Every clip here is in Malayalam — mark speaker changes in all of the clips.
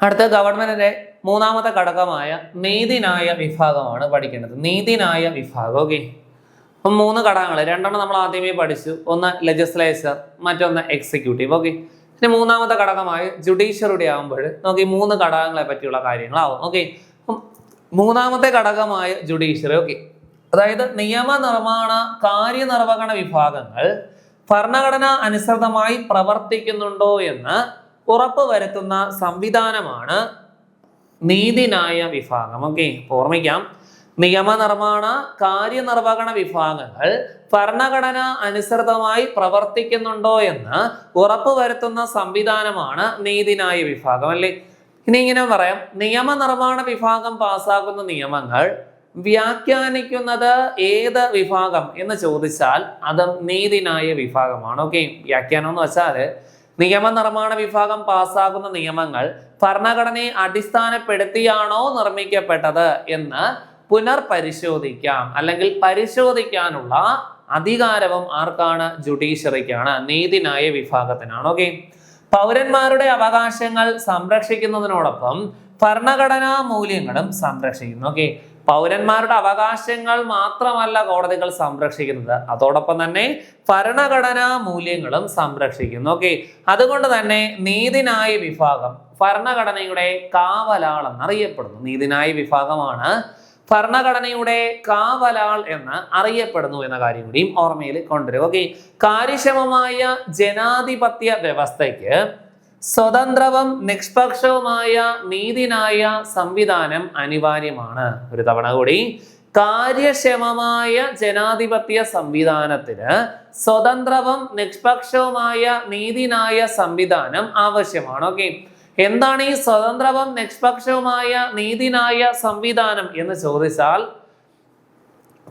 Speaker 1: അടുത്ത ഗവൺമെന്റിന്റെ മൂന്നാമത്തെ ഘടകമായ നീതിനായ വിഭാഗമാണ് പഠിക്കേണ്ടത്. നീതിനായ വിഭാഗം ഓക്കെ അപ്പം മൂന്ന് ഘടകങ്ങൾ രണ്ടെണ്ണം നമ്മൾ ആദ്യമേ പഠിച്ചു. ഒന്ന് ലെജിസ്ലേച്ചർ മറ്റൊന്ന് എക്സിക്യൂട്ടീവ് ഓക്കെ പിന്നെ മൂന്നാമത്തെ ഘടകമായ ജുഡീഷ്യറിയുടെ ആകുമ്പോൾ നമുക്ക് ഈ മൂന്ന് ഘടകങ്ങളെ പറ്റിയുള്ള കാര്യങ്ങളാവും ഓക്കെ മൂന്നാമത്തെ ഘടകമായ ജുഡീഷ്യറി ഓക്കെ അതായത് നിയമനിർമ്മാണ കാര്യനിർവഹണ വിഭാഗങ്ങൾ ഭരണഘടന അനുസൃതമായി പ്രവർത്തിക്കുന്നുണ്ടോ എന്ന് ഉറപ്പ് വരുത്തുന്ന സംവിധാനമാണ് നീതിന്യായ വിഭാഗം. ഓക്കെ ഓർമ്മിക്കാം. നിയമനിർമ്മാണ കാര്യനിർവഹണ വിഭാഗങ്ങൾ ഭരണഘടന അനുസൃതമായി പ്രവർത്തിക്കുന്നുണ്ടോ എന്ന് ഉറപ്പ് വരുത്തുന്ന സംവിധാനമാണ് നീതിന്യായ വിഭാഗം അല്ലേ? ഇനി ഇങ്ങനെ പറയാം. നിയമനിർമ്മാണ വിഭാഗം പാസ്സാക്കുന്ന നിയമങ്ങൾ വ്യാഖ്യാനിക്കുന്നത് ഏത് വിഭാഗം എന്ന് ചോദിച്ചാൽ അത് നീതിന്യായ വിഭാഗമാണ്. ഓക്കെ വ്യാഖ്യാനം എന്ന് വെച്ചാൽ നിയമനിർമ്മാണ വിഭാഗം പാസ്സാക്കുന്ന നിയമങ്ങൾ ഭരണഘടനയെ അടിസ്ഥാനപ്പെടുത്തിയാണോ നിർമ്മിക്കപ്പെട്ടത് എന്ന് പുനർപരിശോധിക്കാം. അല്ലെങ്കിൽ പരിശോധിക്കാനുള്ള അധികാരവും ആർക്കാണ്? ജുഡീഷ്യറിക്കാണ്. നീതിന്യായ വിഭാഗത്തിനാണ്. ഓക്കെ. പൗരന്മാരുടെ അവകാശങ്ങൾ സംരക്ഷിക്കുന്നതിനോടൊപ്പം ഭരണഘടനാ മൂല്യങ്ങളും സംരക്ഷിക്കുന്നു. ഓക്കെ. പൗരന്മാരുടെ അവകാശങ്ങൾ മാത്രമല്ല കോടതികൾ സംരക്ഷിക്കുന്നത്. അതോടൊപ്പം തന്നെ ഭരണഘടനാ മൂല്യങ്ങളും സംരക്ഷിക്കുന്നു. ഓക്കെ അതുകൊണ്ട് തന്നെ നീതിന്യായ വിഭാഗം ഭരണഘടനയുടെ കാവലാൾ എന്നറിയപ്പെടുന്നു നീതിന്യായ വിഭാഗമാണ് ഭരണഘടനയുടെ കാവലാൾ എന്ന് അറിയപ്പെടുന്നു എന്ന കാര്യം കൂടിയും ഓർമ്മയിൽ കൊണ്ടുവരും. ഓക്കെ കാര്യക്ഷമമായ ജനാധിപത്യ വ്യവസ്ഥയ്ക്ക് സ്വതന്ത്രവും നിഷ്പക്ഷവുമായ നീതിനായ സംവിധാനം അനിവാര്യമാണ്. ഒരു തവണ കൂടി കാര്യക്ഷമമായ ജനാധിപത്യ സംവിധാനത്തിന് സ്വതന്ത്രവും നിഷ്പക്ഷവുമായ നീതിനായ സംവിധാനം ആവശ്യമാണ്. ഓക്കെ. എന്താണ് ഈ സ്വതന്ത്രവും നിഷ്പക്ഷവുമായ നീതിനായ സംവിധാനം എന്ന് ചോദിച്ചാൽ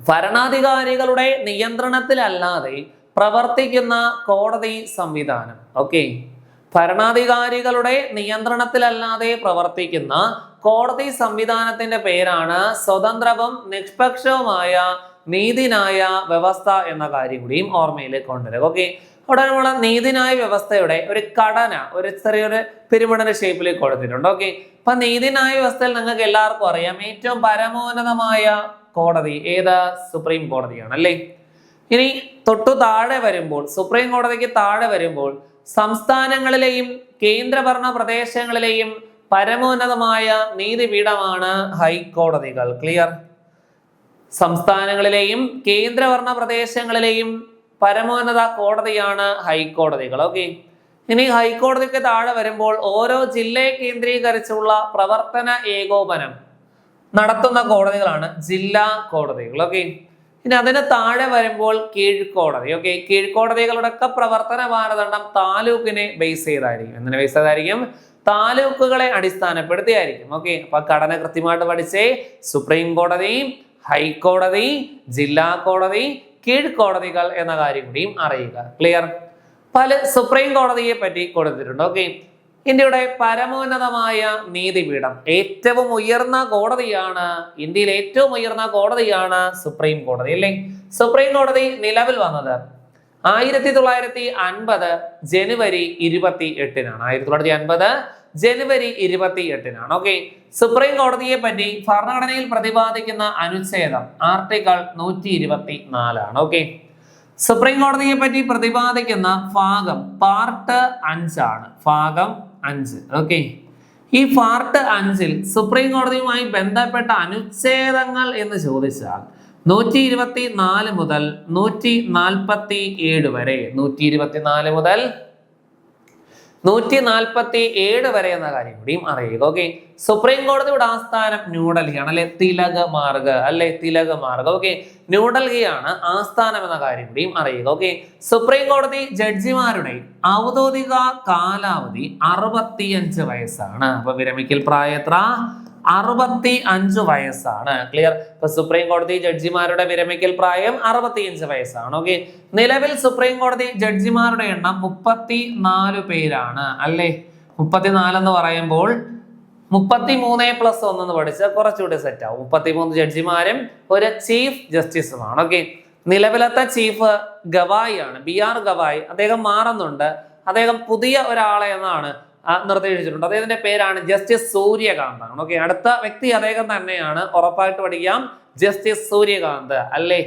Speaker 1: ഭരണാധികാരികളുടെ നിയന്ത്രണത്തിലല്ലാതെ പ്രവർത്തിക്കുന്ന കോടതി സംവിധാനം. ഓക്കെ. ഭരണാധികാരികളുടെ നിയന്ത്രണത്തിലല്ലാതെ പ്രവർത്തിക്കുന്ന കോടതി സംവിധാനത്തിന്റെ പേരാണ് സ്വതന്ത്രവും നിഷ്പക്ഷവുമായ നീതിനായ വ്യവസ്ഥ എന്ന കാര്യം കൂടിയും ഓർമ്മയിൽ കൊണ്ടുവരിക ഓക്കെ അവിടെ നമ്മൾ നീതിനായ വ്യവസ്ഥയുടെ ഒരു ഘടന ഒരു ചെറിയൊരു പിരമിഡിന്റെ ഷേപ്പിൽ കൊടുത്തിട്ടുണ്ട്. ഓക്കെ അപ്പൊ നീതിനായ വ്യവസ്ഥയിൽ നിങ്ങൾക്ക് എല്ലാവർക്കും അറിയാം ഏറ്റവും പരമോന്നതമായ കോടതി ഏത്? സുപ്രീം കോടതിയാണ് അല്ലേ? ഇനി തൊട്ടു താഴെ വരുമ്പോൾ സുപ്രീം കോടതിക്ക് താഴെ വരുമ്പോൾ സംസ്ഥാനങ്ങളിലെയും കേന്ദ്രഭരണ പ്രദേശങ്ങളിലെയും പരമോന്നതമായ നീതിപീഠമാണ് ഹൈക്കോടതികൾ. ക്ലിയർ സംസ്ഥാനങ്ങളിലെയും കേന്ദ്രഭരണ പ്രദേശങ്ങളിലെയും പരമോന്നത കോടതിയാണ് ഹൈക്കോടതികൾ. ഓക്കെ ഇനി ഹൈക്കോടതിക്ക് താഴെ വരുമ്പോൾ ഓരോ ജില്ലയെ കേന്ദ്രീകരിച്ചുള്ള പ്രവർത്തന ഏകോപനം നടത്തുന്ന കോടതികളാണ് ജില്ലാ കോടതികൾ. ഓക്കെ ഇനി അതിന് താഴെ വരുമ്പോൾ കീഴ്ക്കോടതി. ഓക്കെ കീഴ്ക്കോടതികളുടെ ഒക്കെ പ്രവർത്തന മാനദണ്ഡം താലൂക്കിനെ ബേസ് ചെയ്തായിരിക്കും. എന്തിനെ ബേസ് ചെയ്തായിരിക്കും? താലൂക്കുകളെ അടിസ്ഥാനപ്പെടുത്തിയായിരിക്കും. ഓക്കെ അപ്പൊ ഘടന കൃത്യമായിട്ട് പഠിച്ചേ സുപ്രീം കോടതി ഹൈക്കോടതി ജില്ലാ കോടതി കീഴ്ക്കോടതികൾ എന്ന കാര്യം കൂടിയും അറിയുക. ക്ലിയർ പല സുപ്രീം കോടതിയെ പറ്റി കൊടുത്തിട്ടുണ്ട്. ഓക്കെ ഇന്ത്യയുടെ പരമോന്നതമായ നീതിപീഠം. ഏറ്റവും ഉയർന്ന കോടതിയാണ് ഇന്ത്യയിൽ ഏറ്റവും ഉയർന്ന കോടതിയാണ് സുപ്രീം കോടതി അല്ലേ? സുപ്രീം കോടതി നിലവിൽ വന്നത് ആയിരത്തി തൊള്ളായിരത്തി അൻപത് ജനുവരി ഇരുപത്തി എട്ടിനാണ് ആയിരത്തി തൊള്ളായിരത്തി അൻപത് ജനുവരി ഇരുപത്തി എട്ടിനാണ് ഓക്കെ. സുപ്രീം കോടതിയെ പറ്റി ഭരണഘടനയിൽ പ്രതിപാദിക്കുന്ന അനുച്ഛേദം ആർട്ടിക്കിൾ നൂറ്റി ഇരുപത്തി നാലാണ് ഓക്കെ. സുപ്രീം കോടതിയെ പറ്റി പ്രതിപാദിക്കുന്ന ഭാഗം പാർട്ട് അഞ്ചാണ്. ഭാഗം അഞ്ച്. ഓക്കെ ഈ പാർട്ട് അഞ്ചിൽ സുപ്രീം കോടതിയുമായി ബന്ധപ്പെട്ട അനുച്ഛേദങ്ങൾ എന്ന് ചോദിച്ചാൽ നൂറ്റി ഇരുപത്തി നാല് മുതൽ നൂറ്റി നാൽപ്പത്തി ഏഴ് വരെ. നൂറ്റി ഇരുപത്തി നാല് മുതൽ നൂറ്റി നാൽപ്പത്തി ഏഴ് വരെ എന്ന കാര്യം കൂടിയും അറിയുക ഓക്കെ സുപ്രീം കോടതിയുടെ ആസ്ഥാനം ന്യൂഡൽഹിയാണ് അല്ലെ? തിലക മാർഗ് അല്ലെ? തിലക മാർഗ് ഓക്കെ ന്യൂഡൽഹിയാണ് ആസ്ഥാനം എന്ന കാര്യം കൂടിയും അറിയുക ഓക്കെ സുപ്രീം കോടതി ജഡ്ജിമാരുടെ ഔദ്യോഗിക കാലാവധി അറുപത്തിയഞ്ച് വയസ്സാണ്. അപ്പൊ വിരമിക്കൽ പ്രായം എത്ര? അറുപത്തി അഞ്ച് വയസ്സാണ്. ക്ലിയർ ഇപ്പൊ സുപ്രീം കോടതി ജഡ്ജിമാരുടെ വിരമിക്കൽ പ്രായം അറുപത്തിയഞ്ച് വയസ്സാണ്. ഓക്കെ നിലവിൽ സുപ്രീം കോടതി ജഡ്ജിമാരുടെ എണ്ണം മുപ്പത്തി നാല് പേരാണ്. അല്ലേ? മുപ്പത്തിനാല് എന്ന് പറയുമ്പോൾ മുപ്പത്തി മൂന്ന് പ്ലസ് ഒന്നെന്ന് പഠിച്ചാൽ കുറച്ചുകൂടി സെറ്റ് ആവും. മുപ്പത്തി മൂന്ന് ജഡ്ജിമാരും ഒരു ചീഫ് ജസ്റ്റിസുമാണ് ഓക്കെ നിലവിലത്തെ ചീഫ് ഗവായി ആണ്. B R Gavai. അദ്ദേഹം മാറുന്നുണ്ട്. അദ്ദേഹം പുതിയ ഒരാളെ എന്നാണ് നിർദ്ദേശിച്ചിട്ടുണ്ട് അദ്ദേഹത്തിന്റെ പേരാണ് ജസ്റ്റിസ് സൂര്യകാന്ത്. ഓക്കെ അടുത്ത വ്യക്തി അദ്ദേഹം തന്നെയാണ്. ഉറപ്പായിട്ട് പഠിക്കാം. ജസ്റ്റിസ് സൂര്യകാന്ത് അല്ലേ?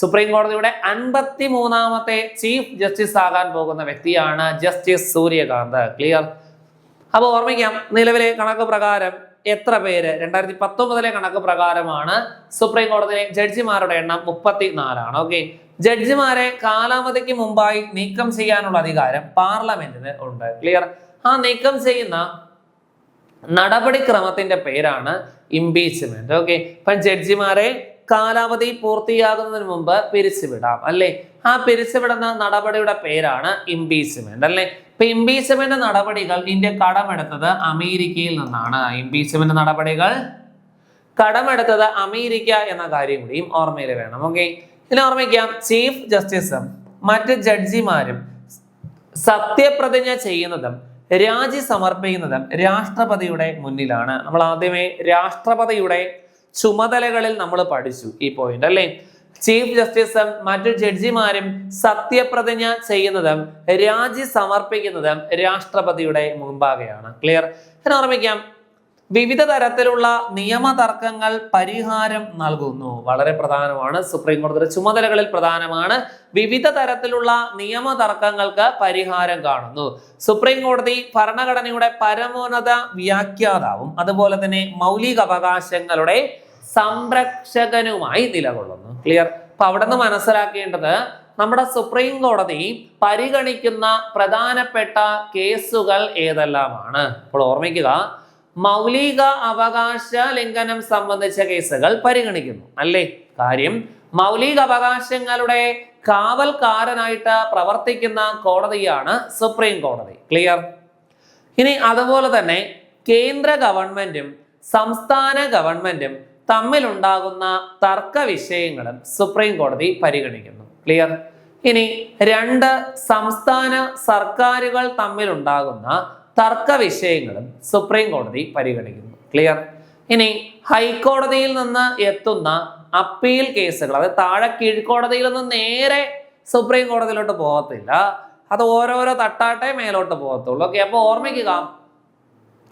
Speaker 1: സുപ്രീം കോടതിയുടെ അൻപത്തി മൂന്നാമത്തെ ചീഫ് ജസ്റ്റിസ് ആകാൻ പോകുന്ന വ്യക്തിയാണ് ജസ്റ്റിസ് സൂര്യകാന്ത്. ക്ലിയർ അപ്പോൾ ഓർമ്മിക്കാം നിലവിലെ കണക്ക് പ്രകാരം എത്ര പേര്? രണ്ടായിരത്തി പത്തൊമ്പതിലെ കണക്ക് പ്രകാരമാണ് സുപ്രീം കോടതിയിലെ ജഡ്ജിമാരുടെ എണ്ണം മുപ്പത്തി നാലാണ് ഓക്കെ ജഡ്ജിമാരെ കാലാവധിക്ക് മുമ്പായി നീക്കം ചെയ്യാനുള്ള അധികാരം പാർലമെന്റിന് ഉണ്ട്. ക്ലിയർ ആ നീക്കം ചെയ്യുന്ന നടപടിക്രമത്തിന്റെ പേരാണ് ഇംപീച്ച്മെന്റ് ഓക്കെ ഇപ്പം ജഡ്ജിമാരെ കാലാവധി പൂർത്തിയാകുന്നതിന് മുമ്പ് പിരിച്ചുവിടാം അല്ലെ? ആ പിരിച്ചുവിടുന്ന നടപടിയുടെ പേരാണ് ഇംപീച്ച്മെന്റ് അല്ലെ? ഇപ്പൊ ഇംപീച്ച്മെന്റ് നടപടികൾ ഇന്ത്യ കടമെടുത്തത് അമേരിക്കയിൽ നിന്നാണ്. ഇംപീച്ച്മെന്റ് നടപടികൾ കടമെടുത്തത് അമേരിക്ക എന്ന കാര്യം കൂടിയും ഓർമ്മയിൽ വേണം ഓക്കെ ഇനി ഓർമ്മിക്കാം ചീഫ് ജസ്റ്റിസും മറ്റ് ജഡ്ജിമാരും സത്യപ്രതിജ്ഞ ചെയ്യുന്നതും രാജി സമർപ്പിക്കുന്നത് രാഷ്ട്രപതിയുടെ മുന്നിലാണ്. നമ്മൾ ആദ്യമേ രാഷ്ട്രപതിയുടെ ചുമതലകളിൽ നമ്മൾ പഠിച്ചു ഈ പോയിന്റ് അല്ലേ? ചീഫ് ജസ്റ്റിസും മറ്റു ജഡ്ജിമാരും സത്യപ്രതിജ്ഞ ചെയ്യുന്നതും രാജി സമർപ്പിക്കുന്നതും രാഷ്ട്രപതിയുടെ മുമ്പാകെയാണ്. ക്ലിയർ ഓർമ്മിക്കാം വിവിധ തരത്തിലുള്ള നിയമ തർക്കങ്ങൾ പരിഹാരം നൽകുന്നു. വളരെ പ്രധാനമാണ്. സുപ്രീം കോടതിയുടെ ചുമതലകളിൽ പ്രധാനമാണ് വിവിധ തരത്തിലുള്ള നിയമ തർക്കങ്ങൾക്ക് പരിഹാരം കാണുന്നു. സുപ്രീം കോടതി ഭരണഘടനയുടെ പരമോന്നത വ്യാഖ്യാതാവും അതുപോലെ തന്നെ മൗലിക അവകാശങ്ങളുടെ സംരക്ഷകനുമായി നിലകൊള്ളുന്നു. ക്ലിയർ അപ്പൊ അവിടെ നിന്ന് മനസ്സിലാക്കേണ്ടത് നമ്മുടെ സുപ്രീം കോടതി പരിഗണിക്കുന്ന പ്രധാനപ്പെട്ട കേസുകൾ ഏതെല്ലാമാണ്? അപ്പോൾ ഓർമ്മിക്കുക മൗലിക അവകാശ ലംഘനം സംബന്ധിച്ച കേസുകൾ പരിഗണിക്കുന്നു. അല്ലേ? കാര്യം മൗലിക അവകാശങ്ങളുടെ കാവൽക്കാരനായിട്ട് പ്രവർത്തിക്കുന്ന കോടതിയാണ് സുപ്രീം കോടതി. ക്ലിയർ ഇനി അതുപോലെ തന്നെ കേന്ദ്ര ഗവൺമെന്റും സംസ്ഥാന ഗവൺമെന്റും തമ്മിലുണ്ടാകുന്ന തർക്ക വിഷയങ്ങളും സുപ്രീം കോടതി പരിഗണിക്കുന്നു. ക്ലിയർ ഇനി രണ്ട് സംസ്ഥാന സർക്കാരുകൾ തമ്മിലുണ്ടാകുന്ന തർക്ക വിഷയങ്ങളും സുപ്രീം കോടതി പരിഗണിക്കുന്നു. ക്ലിയർ ഇനി ഹൈക്കോടതിയിൽ നിന്ന് എത്തുന്ന അപ്പീൽ കേസുകൾ അത് താഴെ കീഴ്ക്കോടതിയിൽ നിന്ന് നേരെ സുപ്രീം കോടതിയിലോട്ട് പോകത്തില്ല. അത് ഓരോരോ തട്ടാട്ടെ മേലോട്ട് പോകത്തുള്ളൂ. ഓക്കെ അപ്പോൾ ഓർമ്മിക്കുക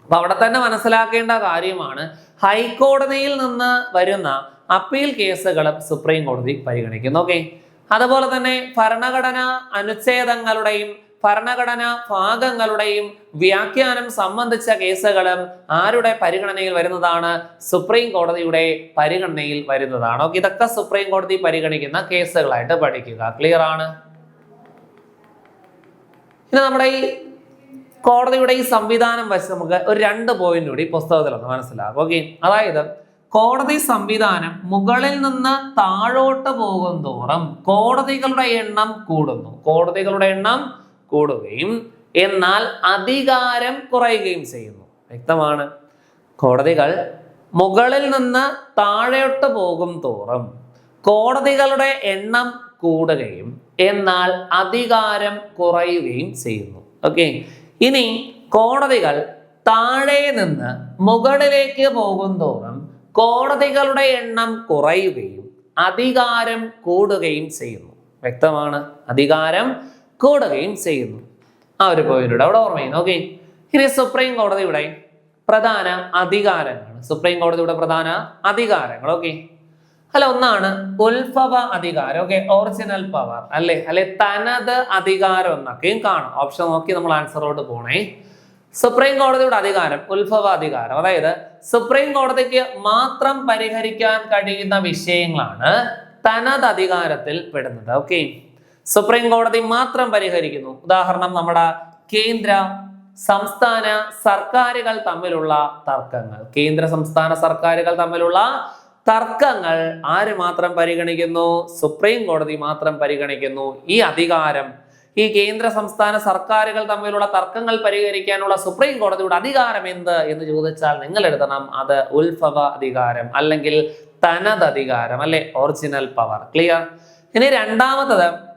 Speaker 1: അപ്പൊ അവിടെ തന്നെ മനസ്സിലാക്കേണ്ട കാര്യമാണ് ഹൈക്കോടതിയിൽ നിന്ന് വരുന്ന അപ്പീൽ കേസുകളും സുപ്രീം കോടതി പരിഗണിക്കുന്നു. ഓക്കെ അതുപോലെ തന്നെ ഭരണഘടന അനുച്ഛേദങ്ങളുടെയും ഭരണഘടന ഭാഗങ്ങളുടെയും വ്യാഖ്യാനം സംബന്ധിച്ച കേസുകളും ആരുടെ പരിഗണനയിൽ വരുന്നതാണ്? സുപ്രീം കോടതിയുടെ പരിഗണനയിൽ വരുന്നതാണ്. ഓക്കെ ഇതൊക്കെ സുപ്രീം കോടതി പരിഗണിക്കുന്ന കേസുകളായിട്ട് പഠിക്കുക. ക്ലിയർ ആണ്? ഇനി നമ്മുടെ ഈ കോടതിയുടെ ഈ സംവിധാനം വെച്ച് നമുക്ക് ഒരു രണ്ട് പോയിന്റ് കൂടി പുസ്തകത്തിലൊന്ന് മനസ്സിലാകും ഓക്കെ അതായത് കോടതി സംവിധാനം മുകളിൽ നിന്ന് താഴോട്ട് പോകും തോറും കോടതികളുടെ എണ്ണം കൂടുന്നു. കോടതികളുടെ എണ്ണം കൂടുകയും എന്നാൽ അധികാരം കുറയുകയും ചെയ്യുന്നു. വ്യക്തമാണ്. കോടതികൾ മുകളിൽ നിന്ന് താഴോട്ട് പോകും തോറും കോടതികളുടെ എണ്ണം കൂടുകയും എന്നാൽ അധികാരം കുറയുകയും ചെയ്യുന്നു. ഓക്കെ? ഇനി കോടതികൾ താഴെ നിന്ന് മുകളിലേക്ക് പോകും തോറും കോടതികളുടെ എണ്ണം കുറയുകയും അധികാരം കൂടുകയും ചെയ്യുന്നു. വ്യക്തമാണ്. അധികാരം കൂടുകയും ചെയ്യുന്നു. ആ ഒരു പോയിന്റ് അവിടെ ഓർമ്മയുന്നു ഓക്കെ ഇനി സുപ്രീം കോടതിയുടെ പ്രധാന അധികാരങ്ങൾ. സുപ്രീം കോടതിയുടെ പ്രധാന അധികാരങ്ങൾ. ഓക്കെ അല്ല ഒന്നാണ് ഉത്ഭവ അധികാരം. ഓക്കെ ഒറിജിനൽ പവർ അല്ലെ? അല്ലെ തനത് അധികാരം എന്നൊക്കെയും കാണാം. ഓപ്ഷൻ നോക്കി നമ്മൾ ആൻസറോട്ട് പോണേ. സുപ്രീം കോടതിയുടെ അധികാരം ഉത്ഭവ അധികാരം. അതായത് സുപ്രീം കോടതിക്ക് മാത്രം പരിഹരിക്കാൻ കഴിയുന്ന വിഷയങ്ങളാണ് തനത് അധികാരത്തിൽ പെടുന്നത്. ഓക്കെ സുപ്രീം കോടതി മാത്രം പരിഹരിക്കുന്നു. ഉദാഹരണം നമ്മുടെ കേന്ദ്ര സംസ്ഥാന സർക്കാരുകൾ തമ്മിലുള്ള തർക്കങ്ങൾ. കേന്ദ്ര സംസ്ഥാന സർക്കാരുകൾ തമ്മിലുള്ള തർക്കങ്ങൾ ആര് മാത്രം പരിഗണിക്കുന്നു? സുപ്രീം കോടതി മാത്രം പരിഗണിക്കുന്നു. ഈ അധികാരം ഈ കേന്ദ്ര സംസ്ഥാന സർക്കാരുകൾ തമ്മിലുള്ള തർക്കങ്ങൾ പരിഹരിക്കാനുള്ള സുപ്രീം കോടതിയുടെ അധികാരം എന്ത് എന്ന് ചോദിച്ചാൽ നിങ്ങൾ എഴുതണം അത് ഉത്ഭവ അധികാരം അല്ലെങ്കിൽ തനത് അധികാരം അല്ലെ? ഒറിജിനൽ പവർ ക്ലിയർ ഇനി രണ്ടാമത്തത്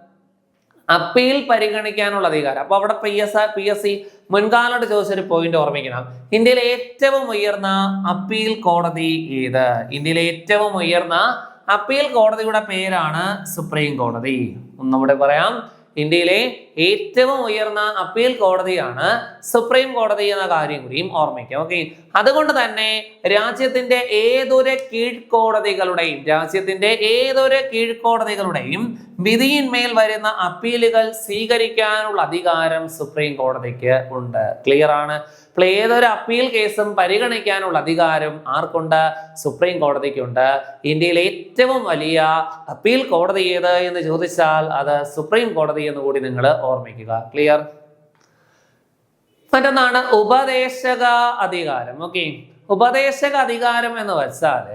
Speaker 1: അപ്പീൽ പരിഗണിക്കാനുള്ള അധികാരം. അപ്പോൾ അവിടെ P S R P S C മുൻകാലോട്ട് ചോദിച്ചൊരു പോയിന്റ് ഓർമ്മിക്കണം. ഇന്ത്യയിലെ ഏറ്റവും ഉയർന്ന അപ്പീൽ കോടതി ഏത്? ഇന്ത്യയിലെ ഏറ്റവും ഉയർന്ന അപ്പീൽ കോടതിയുടെ പേരാണ് സുപ്രീം കോടതി. ഒന്നുകൂടെ പറയാം. ഇന്ത്യയിലെ ഏറ്റവും ഉയർന്ന അപ്പീൽ കോടതിയാണ് സുപ്രീം കോടതി എന്ന കാര്യം കൂടിയും ഓർമ്മിക്കാം ഓക്കെ? അതുകൊണ്ട് തന്നെ രാജ്യത്തിന്റെ ഏതൊരു കീഴ്ക്കോടതികളുടെയും രാജ്യത്തിന്റെ ഏതൊരു കീഴ്ക്കോടതികളുടെയും വിധിയിന്മേൽ വരുന്ന അപ്പീലുകൾ സ്വീകരിക്കാനുള്ള അധികാരം സുപ്രീം കോടതിക്ക് ഉണ്ട്. ക്ലിയർ ആണ്? അപ്പോൾ ഏതൊരു അപ്പീൽ കേസും പരിഗണിക്കാനുള്ള അധികാരം ആർക്കുണ്ട്? സുപ്രീം കോടതിക്കുണ്ട്. ഇന്ത്യയിലെ ഏറ്റവും വലിയ അപ്പീൽ കോടതി ഏത് എന്ന് ചോദിച്ചാൽ അത് സുപ്രീം കോടതി എന്ന് കൂടി നിങ്ങൾ ഓർമ്മിക്കുക. ക്ലിയർ മറ്റൊന്നാണ് ഉപദേശക അധികാരം. ഓക്കെ ഉപദേശക അധികാരം എന്ന് വെച്ചാൽ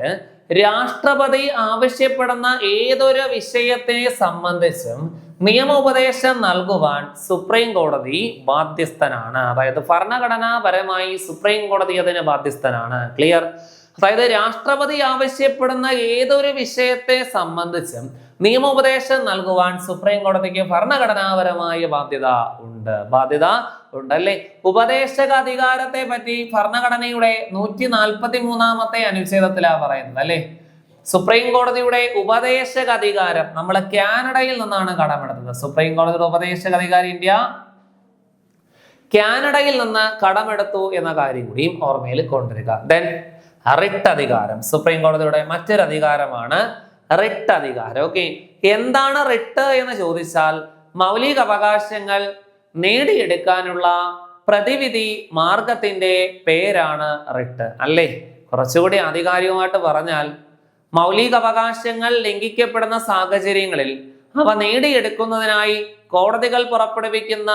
Speaker 1: രാഷ്ട്രപതി ആവശ്യപ്പെടുന്ന ഏതൊരു വിഷയത്തെ സംബന്ധിച്ചും നിയമോപദേശം നൽകുവാൻ സുപ്രീം കോടതി ബാധ്യസ്ഥനാണ്. അതായത് ഭരണഘടനാപരമായി സുപ്രീം കോടതി അതിന് ബാധ്യസ്ഥനാണ്. ക്ലിയർ അതായത് രാഷ്ട്രപതി ആവശ്യപ്പെടുന്ന ഏതൊരു വിഷയത്തെ സംബന്ധിച്ചും നിയമോപദേശം നൽകുവാൻ സുപ്രീം കോടതിക്ക് ഭരണഘടനാപരമായ ബാധ്യത ഉണ്ട്. ബാധ്യത ഉണ്ട് അല്ലെ ഉപദേശക അധികാരത്തെ പറ്റി ഭരണഘടനയുടെ നൂറ്റി നാൽപ്പത്തി മൂന്നാമത്തെ അനുച്ഛേദത്തിലാ പറയുന്നത് അല്ലേ? സുപ്രീം കോടതിയുടെ ഉപദേശക അധികാരം നമ്മൾ കാനഡയിൽ നിന്നാണ് കടമെടുത്തത്. സുപ്രീം കോടതിയുടെ ഉപദേശക അധികാരം ഇന്ത്യ. കാനഡയിൽ നിന്ന് കടമെടുത്തു എന്ന കാര്യം കൂടിയും ഓർമ്മയിൽ കൊണ്ടുവരിക ദെൻ റിട്ട് അധികാരം. സുപ്രീം കോടതിയുടെ മറ്റൊരു അധികാരമാണ് റിട്ട് അധികാരം. ഓക്കെ എന്താണ് റിട്ട് എന്ന് ചോദിച്ചാൽ മൗലിക അവകാശങ്ങൾ നേടിയെടുക്കാനുള്ള പ്രതിവിധി മാർഗത്തിന്റെ പേരാണ് റിട്ട്. അല്ലേ? കുറച്ചുകൂടി ആധികാരികമായിട്ട് പറഞ്ഞാൽ മൗലിക അവകാശങ്ങൾ ലംഘിക്കപ്പെടുന്ന സാഹചര്യങ്ങളിൽ അവ നേടിയെടുക്കുന്നതിനായി കോടതികൾ പുറപ്പെടുവിക്കുന്ന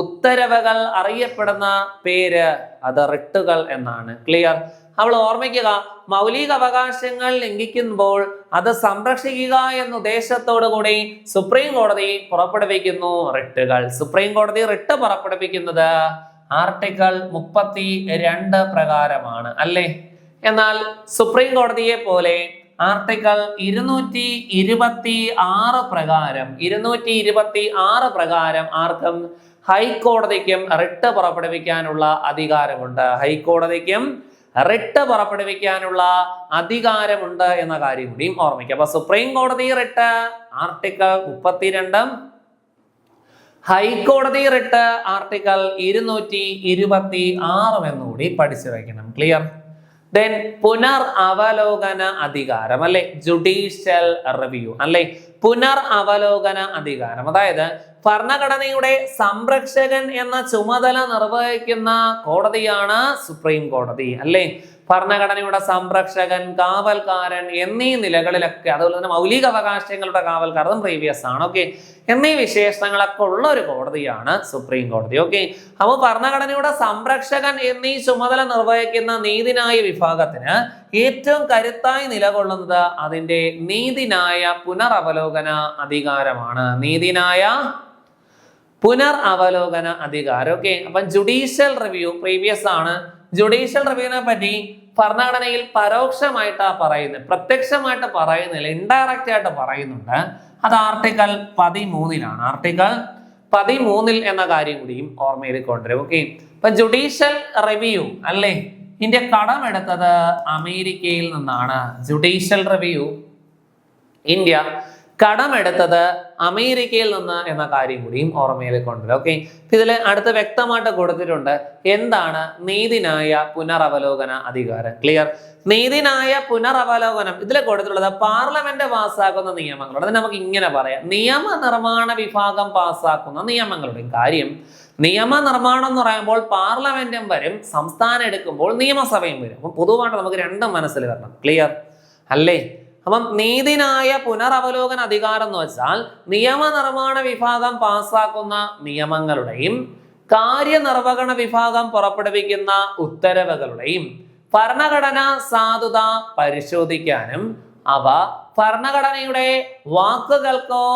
Speaker 1: ഉത്തരവുകൾ അറിയപ്പെടുന്ന പേര് അത് റിട്ടുകൾ എന്നാണ്. ക്ലിയർ അവൾ ഓർമ്മിക്കുക മൗലിക അവകാശങ്ങൾ ലംഘിക്കുമ്പോൾ അത് സംരക്ഷിക്കുക എന്ന ഉദ്ദേശത്തോടു കൂടി സുപ്രീം കോടതി പുറപ്പെടുവിക്കുന്നു റിട്ടുകൾ. സുപ്രീം കോടതി റിട്ട് പുറപ്പെടുവിക്കുന്നത് ആർട്ടിക്കിൾ മുപ്പത്തി രണ്ട് പ്രകാരമാണ് അല്ലേ? എന്നാൽ സുപ്രീം കോടതിയെ പോലെ ആർട്ടിക്കിൾ ഇരുന്നൂറ്റി ഇരുപത്തി ആറ് പ്രകാരം ഇരുന്നൂറ്റി ഇരുപത്തി ആറ് പ്രകാരം ആർക്കും ഹൈക്കോടതിക്കും റിട്ട് പുറപ്പെടുവിക്കാനുള്ള അധികാരമുണ്ട്. ഹൈക്കോടതിക്കും റിട്ട് പുറപ്പെടുവിക്കാനുള്ള അധികാരമുണ്ട് എന്ന കാര്യം കൂടിയും ഓർമ്മിക്കുക. അപ്പൊ സുപ്രീം കോടതി റിട്ട് ആർട്ടിക്കിൾ മുപ്പത്തിരണ്ടും. ഹൈക്കോടതി റിട്ട് ആർട്ടിക്കിൾ ഇരുന്നൂറ്റി ഇരുപത്തി ആറും എന്നുകൂടി പഠിച്ചു വയ്ക്കണം. ക്ലിയർ ദെൻ പുനർ അവലോകന അധികാരം അല്ലെ? ജുഡീഷ്യൽ റിവ്യൂ അല്ലെ? പുനർ അവലോകന അധികാരം. അതായത് ഭരണഘടനയുടെ സംരക്ഷകൻ എന്ന ചുമതല നിർവഹിക്കുന്ന കോടതിയാണ് സുപ്രീം കോടതി അല്ലെ? ഭരണഘടനയുടെ സംരക്ഷകൻ കാവൽക്കാരൻ എന്നീ നിലകളിലൊക്കെ അതുപോലെ തന്നെ മൗലിക അവകാശങ്ങളുടെ കാവൽക്കാരൻ പ്രീവിയസ് ആണ്. ഓക്കെ എന്നീ വിശേഷണങ്ങളൊക്കെ ഉള്ള ഒരു കോടതിയാണ് സുപ്രീം കോടതി. ഓക്കെ അപ്പോൾ ഭരണഘടനയുടെ സംരക്ഷകൻ എന്നീ ചുമതല നിർവഹിക്കുന്ന നീതിന്യായ വിഭാഗത്തിന് ഏറ്റവും കരുത്തായി നിലകൊള്ളുന്നത് അതിന്റെ നീതിന്യായ പുനരവലോകന അധികാരമാണ്. നീതിന്യായ പുനർ അവലോകന അധികാരം. ഓക്കെ അപ്പം ജുഡീഷ്യൽ റിവ്യൂ പ്രീവിയസ് ആണ്. ജുഡീഷ്യൽ റിവ്യൂവിനെ പറ്റി ഭരണഘടനയിൽ പരോക്ഷമായിട്ടാ പറയുന്നത്. പ്രത്യക്ഷമായിട്ട് പറയുന്നില്ല. ഇൻഡയറക്റ്റ് ആയിട്ട് പറയുന്നുണ്ട്. അത് ആർട്ടിക്കൽ പതിമൂന്നിലാണ്. ആർട്ടിക്കൽ പതിമൂന്നിൽ എന്ന കാര്യം കൂടിയും ഓർമ്മയിൽ കൊണ്ടുവരും. ഓക്കെ ഇപ്പൊ ജുഡീഷ്യൽ റിവ്യൂ അല്ലേ? ഇന്ത്യ കടമെടുത്തത് അമേരിക്കയിൽ നിന്നാണ്. ജുഡീഷ്യൽ റിവ്യൂ ഇന്ത്യ കടമെടുത്തത് അമേരിക്കയിൽ നിന്ന് എന്ന കാര്യം കൂടിയും ഓർമ്മയിൽ കൊണ്ടുവരും. ഓക്കെ ഇതിൽ അടുത്ത് വ്യക്തമായിട്ട് കൊടുത്തിട്ടുണ്ട് എന്താണ് നീതിനായ പുനരവലോകന അധികാരം. ക്ലിയർ നീതിനായ പുനരവലോകനം. ഇതിൽ കൊടുത്തിട്ടുള്ളത് പാർലമെന്റ് പാസ്സാക്കുന്ന നിയമങ്ങളുടെ നമുക്ക് ഇങ്ങനെ പറയാം. നിയമനിർമ്മാണ വിഭാഗം പാസ്സാക്കുന്ന നിയമങ്ങളുടെ കാര്യം നിയമനിർമ്മാണം എന്ന് പറയുമ്പോൾ പാർലമെന്റും വരും സംസ്ഥാനം എടുക്കുമ്പോൾ നിയമസഭയും വരും. അപ്പം പൊതുവായിട്ട് നമുക്ക് രണ്ടും മനസ്സിൽ വരണം. ക്ലിയർ അല്ലേ? അപ്പം നീതിനായ പുനരവലോകന അധികാരം എന്ന് വെച്ചാൽ നിയമനിർമ്മാണ വിഭാഗം പാസ്സാക്കുന്ന നിയമങ്ങളുടെയും കാര്യനിർവഹണ വിഭാഗം പുറപ്പെടുവിക്കുന്ന ഉത്തരവുകളുടെയും ഭരണഘടന സാധുത പരിശോധിക്കാനും അവ ഭരണഘടനയുടെ വാക്കുകൾക്കോ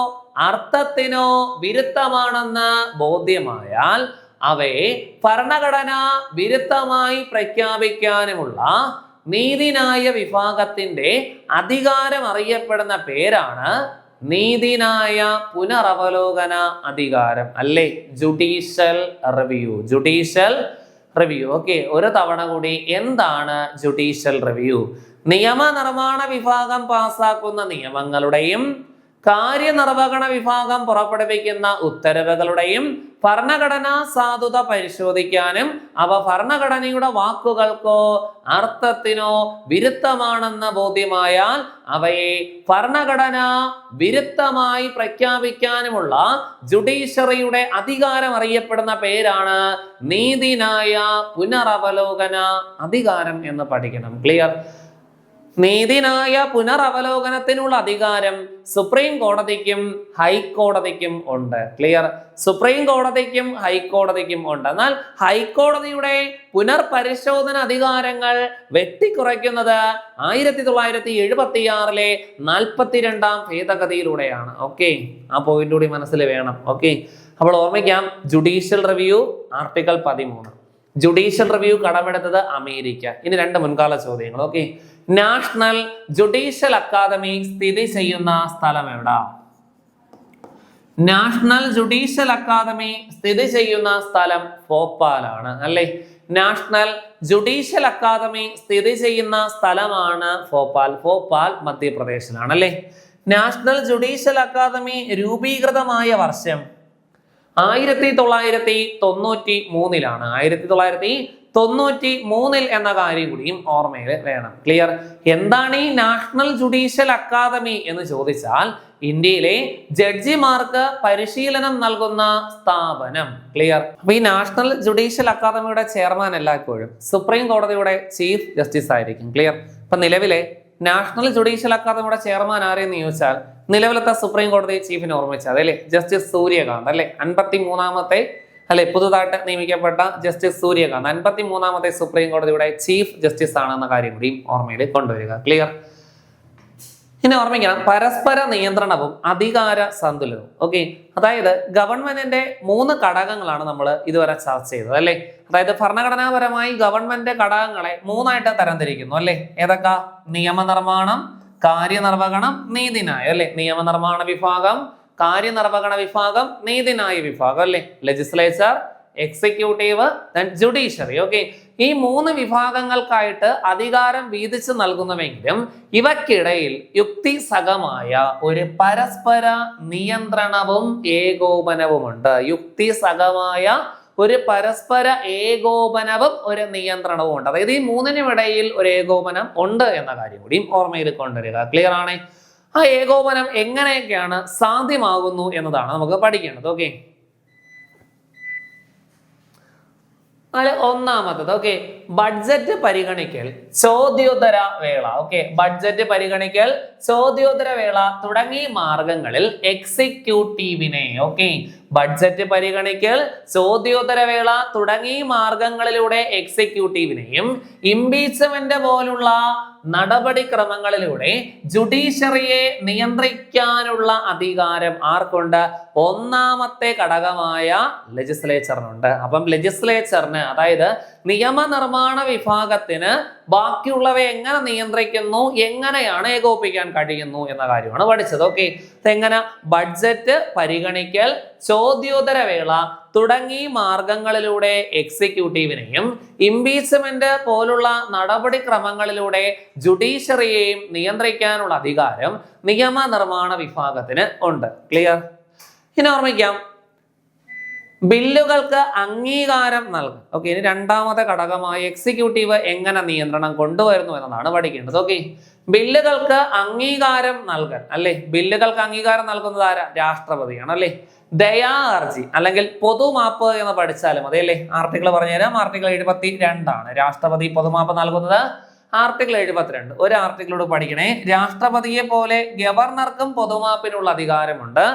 Speaker 1: അർത്ഥത്തിനോ വിരുദ്ധമാണെന്ന് ബോധ്യമായാൽ അവയെ ഭരണഘടന വിരുദ്ധമായി പ്രഖ്യാപിക്കാനുമുള്ള നീതിന്യായ വിഭാഗത്തിന്റെ അധികാരം അറിയപ്പെടുന്ന പേരാണ് നീതിനായ പുനരവലോകന അധികാരം അല്ലേ? Judicial review judicial review. Okay ഒരു തവണ കൂടി എന്താണ് ജുഡീഷ്യൽ റിവ്യൂ? നിയമനിർമ്മാണ വിഭാഗം പാസാക്കുന്ന നിയമങ്ങളുടെയും കാര്യനിർവഹണ വിഭാഗം പുറപ്പെടുവിക്കുന്ന ഉത്തരവുകളുടെയും ഭരണഘടനാ സാധുത പരിശോധിക്കാനും അവ ഭരണഘടനയുടെ വാക്കുകൾക്കോ അർത്ഥത്തിനോ വിരുദ്ധമാണെന്ന് ബോധ്യമായാൽ അവയെ ഭരണഘടന വിരുദ്ധമായി പ്രഖ്യാപിക്കാനുമുള്ള ജുഡീഷ്യറിയുടെ അധികാരം അറിയപ്പെടുന്ന പേരാണ് നീതിനായ പുനരവലോകന അധികാരം എന്ന് പഠിക്കണം. ക്ലിയർ? നീതിന്യായ പുനരവലോകനത്തിനുള്ള അധികാരം സുപ്രീം കോടതിക്കും ഹൈക്കോടതിക്കും ഉണ്ട്. ക്ലിയർ സുപ്രീം കോടതിക്കും ഹൈക്കോടതിക്കും ഉണ്ട്. എന്നാൽ ഹൈക്കോടതിയുടെ പുനർപരിശോധന അധികാരങ്ങൾ വെട്ടിക്കുറയ്ക്കുന്നത് ആയിരത്തി തൊള്ളായിരത്തി എഴുപത്തി ആറിലെ നാൽപ്പത്തിരണ്ടാം ഭേദഗതിയിലൂടെയാണ്. ഓക്കെ ആ പോയിന്റ് കൂടി മനസ്സിൽ വേണം. ഓക്കെ അപ്പോൾ ഓർമ്മിക്കാം ജുഡീഷ്യൽ റിവ്യൂ ആർട്ടിക്കൽ പതിമൂന്ന്. ജുഡീഷ്യൽ റിവ്യൂ കടമെടുത്തത് അമേരിക്ക. ഇനി രണ്ട് മുൻകാല ചോദ്യങ്ങൾ. ഓക്കെ നാഷണൽ ജുഡീഷ്യൽ അക്കാദമി സ്ഥിതി ചെയ്യുന്ന സ്ഥലം എവിടാ? നാഷണൽ ജുഡീഷ്യൽ അക്കാദമി സ്ഥിതി ചെയ്യുന്ന സ്ഥലം ഭോപ്പാലാണ് അല്ലേ? നാഷണൽ ജുഡീഷ്യൽ അക്കാദമി സ്ഥിതി ചെയ്യുന്ന സ്ഥലമാണ് ഭോപ്പാൽ. ഭോപ്പാൽ മധ്യപ്രദേശിലാണ് അല്ലേ? നാഷണൽ ജുഡീഷ്യൽ അക്കാദമി രൂപീകൃതമായ വർഷം ആയിരത്തി തൊള്ളായിരത്തി തൊണ്ണൂറ്റി മൂന്നിലാണ്. ആയിരത്തി തൊള്ളായിരത്തി തൊണ്ണൂറ്റി മൂന്നിൽ എന്ന കാര്യം കൂടിയും ഓർമ്മയിൽ വേണം. ക്ലിയർ എന്താണ് ഈ നാഷണൽ ജുഡീഷ്യൽ അക്കാദമി എന്ന് ചോദിച്ചാൽ ഇന്ത്യയിലെ ജഡ്ജിമാർക്ക് പരിശീലനം നൽകുന്ന സ്ഥാപനം. ക്ലിയർ അപ്പൊ ഈ നാഷണൽ ജുഡീഷ്യൽ അക്കാദമിയുടെ ചെയർമാൻ എല്ലായ്പ്പോഴും സുപ്രീം കോടതിയുടെ ചീഫ് ജസ്റ്റിസ് ആയിരിക്കും. ക്ലിയർ ഇപ്പൊ നിലവിലെ നാഷണൽ ജുഡീഷ്യൽ അക്കാദമിയുടെ ചെയർമാൻ ആരെന്ന് ചോദിച്ചാൽ നിലവിലത്തെ സുപ്രീം കോടതി ചീഫിനെ ഓർമ്മിച്ചത് അല്ലേ? ജസ്റ്റിസ് സൂര്യകാന്ത് അല്ലെ? അൻപത്തി മൂന്നാമത്തെ അല്ലെ പുതുതായിട്ട് നിയമിക്കപ്പെട്ട ജസ്റ്റിസ് സൂര്യകാന്ത്. അൻപത്തി മൂന്നാമത്തെ സുപ്രീം കോടതിയുടെ ചീഫ് ജസ്റ്റിസ് ആണെന്ന കാര്യം കൂടിയും ഓർമ്മയിൽ കൊണ്ടുവരിക. ക്ലിയർ ഇനി ഓർമ്മിക്കണം പരസ്പര നിയന്ത്രണവും അധികാര സന്തുലനവും ഓക്കെ അതായത് ഗവൺമെന്റിന്റെ മൂന്ന് ഘടകങ്ങളാണ് നമ്മൾ ഇതുവരെ ചർച്ച ചെയ്തത് അല്ലേ? അതായത് ഭരണഘടനാപരമായി ഗവൺമെന്റ് ഘടകങ്ങളെ മൂന്നായിട്ട് തരംതിരിക്കുന്നു അല്ലേ? ഏതൊക്കെ? നിയമനിർമ്മാണം കാര്യനിർവഹണം നീതിന്യായം അല്ലെ? നിയമനിർമ്മാണ വിഭാഗം കാര്യനിർവഹണ വിഭാഗം നീതിന്യായ വിഭാഗം അല്ലേ? ലെജിസ്ലേച്ചർ എക്സിക്യൂട്ടീവ് ജുഡീഷ്യറി ഓക്കെ ഈ മൂന്ന് വിഭാഗങ്ങൾക്കായിട്ട് അധികാരം വീതിച്ചു നൽകുന്നുവെങ്കിലും ഇവക്കിടയിൽ യുക്തിസഹമായ ഒരു പരസ്പര നിയന്ത്രണവും ഏകോപനവുമുണ്ട്. യുക്തിസഹമായ ഒരു പരസ്പര ഏകോപനവും ഒരു നിയന്ത്രണവും ഉണ്ട് അതായത് ഈ മൂന്നിനും ഇടയിൽ ഒരു ഏകോപനം ഉണ്ട് എന്ന കാര്യം കൂടിയും ഓർമ്മയിൽ കൊണ്ടുവരിക. ക്ലിയർ ആണ്? ആ ഏകോപനം എങ്ങനെയൊക്കെയാണ് സാധ്യമാകുന്നു എന്നതാണ് നമുക്ക് പഠിക്കേണ്ടത് ഓക്കെ അതിൽ ഒന്നാമത്തത് ഓക്കെ ബഡ്ജറ്റ് പരിഗണിക്കൽ ചോദ്യോത്തര വേള ഓക്കെ ബഡ്ജറ്റ് പരിഗണിക്കൽ ചോദ്യോത്തര വേള തുടങ്ങിയ മാർഗങ്ങളിൽ എക്സിക്യൂട്ടീവിനെ ഓക്കെ ബഡ്ജറ്റ് പരിഗണിക്കൽ ചോദ്യോത്തര വേള തുടങ്ങിയ മാർഗങ്ങളിലൂടെ എക്സിക്യൂട്ടീവിനെയും ഇംപീച്ച്മെന്റ് പോലുള്ള നടപടിക്രമങ്ങളിലൂടെ ജുഡീഷ്യറിയെ നിയന്ത്രിക്കാനുള്ള അധികാരം ആർക്കുണ്ട്? ഒന്നാമത്തെ ഘടകമായ ലെജിസ്ലേച്ചറിനുണ്ട് അപ്പം ലെജിസ്ലേച്ചറിന് അതായത് നിയമനിർമ്മാണ വിഭാഗത്തിന് ബാക്കിയുള്ളവയെ എങ്ങനെ നിയന്ത്രിക്കുന്നു എങ്ങനെയാണ് ഏകോപിക്കാൻ കഴിയുന്നു എന്ന കാര്യമാണ് പഠിച്ചത്. ഓക്കെ എങ്ങനെ ബഡ്ജറ്റ് പരിഗണിക്കൽ ചോദ്യോത്തര വേള തുടങ്ങി മാർഗങ്ങളിലൂടെ എക്സിക്യൂട്ടീവിനെയും ഇംപീച്ച്മെന്റ് പോലുള്ള നടപടിക്രമങ്ങളിലൂടെ ജുഡീഷ്യറിയെയും നിയന്ത്രിക്കാനുള്ള അധികാരം നിയമനിർമ്മാണ വിഭാഗത്തിന് ഉണ്ട്. ക്ലിയർ ഇനി ഓർമ്മിക്കാം. ബില്ലുകൾക്ക് അംഗീകാരം നൽകും. ഓക്കെ ഇനി രണ്ടാമത്തെ ഘടകമായി എക്സിക്യൂട്ടീവ് എങ്ങനെ നിയന്ത്രണം കൊണ്ടുവരുന്നു എന്നതാണ് പഠിക്കേണ്ടത്. ഓക്കെ ബില്ലുകൾക്ക് അംഗീകാരം നൽകൻ അല്ലെ? ബില്ലുകൾക്ക് അംഗീകാരം നൽകുന്നത് ആരാ? രാഷ്ട്രപതിയാണ് അല്ലെ? ദയാ ഹർജി അല്ലെങ്കിൽ പൊതുമാപ്പ് എന്ന് പഠിച്ചാലും അതെ അല്ലേ? ആർട്ടിക്കിൾ പറഞ്ഞുതരാം. ആർട്ടിക്കിൾ എഴുപത്തി രണ്ടാണ് രാഷ്ട്രപതി പൊതുമാപ്പ് നൽകുന്നത് ആർട്ടിക്കിൾ എഴുപത്തിരണ്ട്. ഒരു ആർട്ടിക്കിളോട് പഠിക്കണേ. രാഷ്ട്രപതിയെ പോലെ ഗവർണർക്കും പൊതുമാപ്പിനുള്ള അധികാരമുണ്ട്.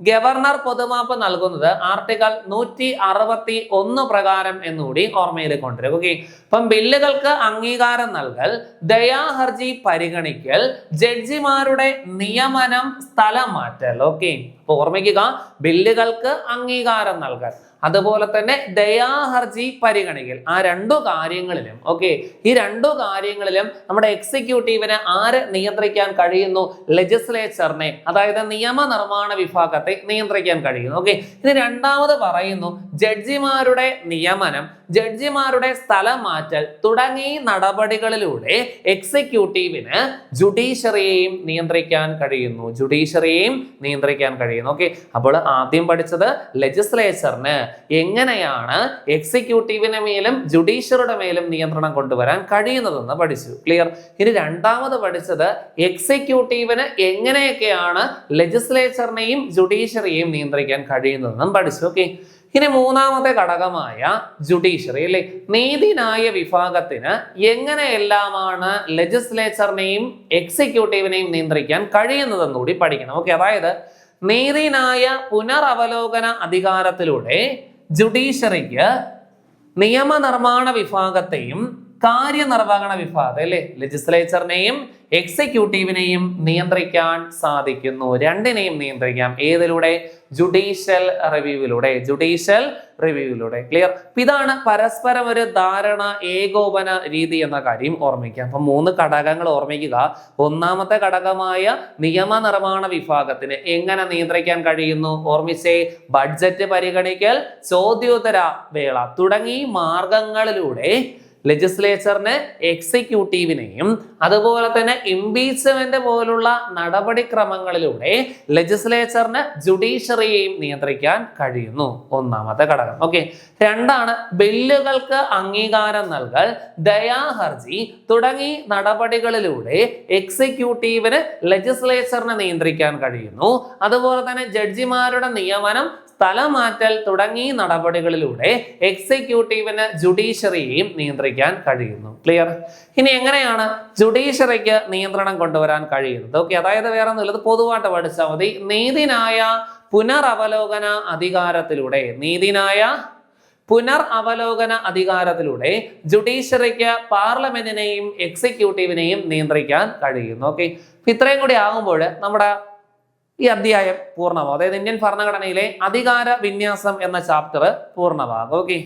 Speaker 1: ഗവർണർ പൊതുമാപ്പ് നൽകുന്നത് ആർട്ടിക്കൽ നൂറ്റി അറുപത്തി ഒന്ന് പ്രകാരം എന്നുകൂടി ഓർമ്മയിൽ കൊണ്ടുവരും ഓക്കെ അപ്പം ബില്ലുകൾക്ക് അംഗീകാരം നൽകൽ ദയാഹർജി പരിഗണിക്കൽ ജഡ്ജിമാരുടെ നിയമനം സ്ഥലം മാറ്റൽ ഓക്കെ അപ്പൊ ഓർമ്മിക്കുക ബില്ലുകൾക്ക് അംഗീകാരം നൽകാൻ. അതുപോലെ തന്നെ ദയാഹർജി പരിഗണിക്കൽ. ആ രണ്ടു കാര്യങ്ങളിലും ഓക്കെ ഈ രണ്ടു കാര്യങ്ങളിലും നമ്മുടെ എക്സിക്യൂട്ടീവിന് ആര് നിയന്ത്രിക്കാൻ കഴിയുന്നു? ലെജിസ്ലേച്ചറിനെ അതായത് നിയമനിർമ്മാണ വിഭാഗത്തെ നിയന്ത്രിക്കാൻ കഴിയുന്നു ഓക്കെ ഇനി രണ്ടാമത് പറയുന്നു ജഡ്ജിമാരുടെ നിയമനം ജഡ്ജിമാരുടെ സ്ഥലം മാറ്റൽ തുടങ്ങി നടപടികളിലൂടെ എക്സിക്യൂട്ടീവിന് ജുഡീഷ്യറിയെയും നിയന്ത്രിക്കാൻ കഴിയുന്നു. ജുഡീഷ്യറിയെയും നിയന്ത്രിക്കാൻ കഴിയുന്നു. ഓക്കെ അപ്പോൾ ആദ്യം പഠിച്ചത് ലെജിസ്ലേച്ചറിന് എങ്ങനെയാണ് എക്സിക്യൂട്ടീവിന് മേലും ജുഡീഷ്യറിയുടെ മേലും നിയന്ത്രണം കൊണ്ടുവരാൻ കഴിയുന്നതെന്ന് പഠിച്ചു. ക്ലിയർ ഇനി രണ്ടാമത് പഠിച്ചത് എക്സിക്യൂട്ടീവിന് എങ്ങനെയൊക്കെയാണ് ലെജിസ്ലേച്ചറിനെയും ജുഡീഷ്യറിയെയും നിയന്ത്രിക്കാൻ കഴിയുന്നതെന്നും പഠിച്ചു. ഓക്കെ ഇനി മൂന്നാമത്തെ ഘടകമായ ജുഡീഷ്യറി അല്ലെ? നീതിന്യായ വിഭാഗത്തിന് എങ്ങനെയെല്ലാമാണ് ലെജിസ്ലേച്ചറിനെയും എക്സിക്യൂട്ടീവിനെയും നിയന്ത്രിക്കാൻ കഴിയുന്നതെന്ന് കൂടി പഠിക്കണം. ഓക്കെ അതായത് നീതിന്യായ പുനരവലോകന അധികാരത്തിലൂടെ ജുഡീഷ്യറിക്ക് നിയമനിർമ്മാണ വിഭാഗത്തെയും കാര്യനിർവഹണ വിഭാഗത്തെ അല്ലെ? ലെജിസ്ലേച്ചറിനെയും എക്സിക്യൂട്ടീവിനെയും നിയന്ത്രിക്കാൻ സാധിക്കുന്നു. രണ്ടിനെയും നിയന്ത്രിക്കാം. ഏതിലൂടെ? ജുഡീഷ്യൽ റിവ്യൂവിലൂടെ. ജുഡീഷ്യൽ റിവ്യൂവിലൂടെ. ക്ലിയർ ഇതാണ് പരസ്പരം ഒരു ധാരണ ഏകോപന രീതി എന്ന കാര്യം ഓർമ്മിക്കാം അപ്പൊ മൂന്ന് ഘടകങ്ങൾ ഓർമ്മിക്കുക. ഒന്നാമത്തെ ഘടകമായ നിയമനിർമ്മാണ വിഭാഗത്തിന് എങ്ങനെ നിയന്ത്രിക്കാൻ കഴിയുന്നു? ഓർമ്മിച്ചേ? ബഡ്ജറ്റ് പരിഗണിക്കൽ ചോദ്യോത്തര വേള തുടങ്ങി മാർഗങ്ങളിലൂടെ ലെജിസ്ലേച്ചറിന് എക്സിക്യൂട്ടീവിനെയും അതുപോലെ തന്നെ ഇംപീച്ച്മെന്റ് പോലുള്ള നടപടിക്രമങ്ങളിലൂടെ ലെജിസ്ലേച്ചറിന് ജുഡീഷ്യറിയെയും നിയന്ത്രിക്കാൻ കഴിയുന്നു. ഒന്നാമത്തെ ഘടകം. ഓക്കെ. രണ്ടാണ് ബില്ലുകൾക്ക് അംഗീകാരം നൽകൽ ദയാഹർജി തുടങ്ങി നടപടികളിലൂടെ എക്സിക്യൂട്ടീവിന് ലെജിസ്ലേച്ചറിനെ നിയന്ത്രിക്കാൻ കഴിയുന്നു. അതുപോലെ തന്നെ ജഡ്ജിമാരുടെ നിയമനം സ്ഥലമാറ്റൽ തുടങ്ങി നടപടികളിലൂടെ എക്സിക്യൂട്ടീവിന് ജുഡീഷ്യറിയെയും നിയന്ത്രിക്കാൻ കഴിയുന്നു. ക്ലിയർ ഇനി എങ്ങനെയാണ് ജുഡീഷ്യറിക്ക് നിയന്ത്രണം കൊണ്ടുവരാൻ കഴിയുന്നത്? ഓക്കെ അതായത് വേറെ ഒന്നുമില്ല. ഇത് പൊതുവായിട്ട് പഠിച്ചാൽ മതി. നീതിന്യായ പുനരവലോകന അധികാരത്തിലൂടെ നീതിനായ പുനർ അവലോകന അധികാരത്തിലൂടെ ജുഡീഷ്യറിക്ക് പാർലമെന്റിനെയും എക്സിക്യൂട്ടീവിനെയും നിയന്ത്രിക്കാൻ കഴിയുന്നു. ഓക്കെ ഇത്രയും കൂടി ആകുമ്പോൾ നമ്മുടെ ഈ അധ്യായം പൂർണമാകും അതായത് ഇന്ത്യൻ ഭരണഘടനയിലെ അധികാര വിന്യാസം എന്ന ചാപ്റ്റർ പൂർണമാകും. ഓക്കെ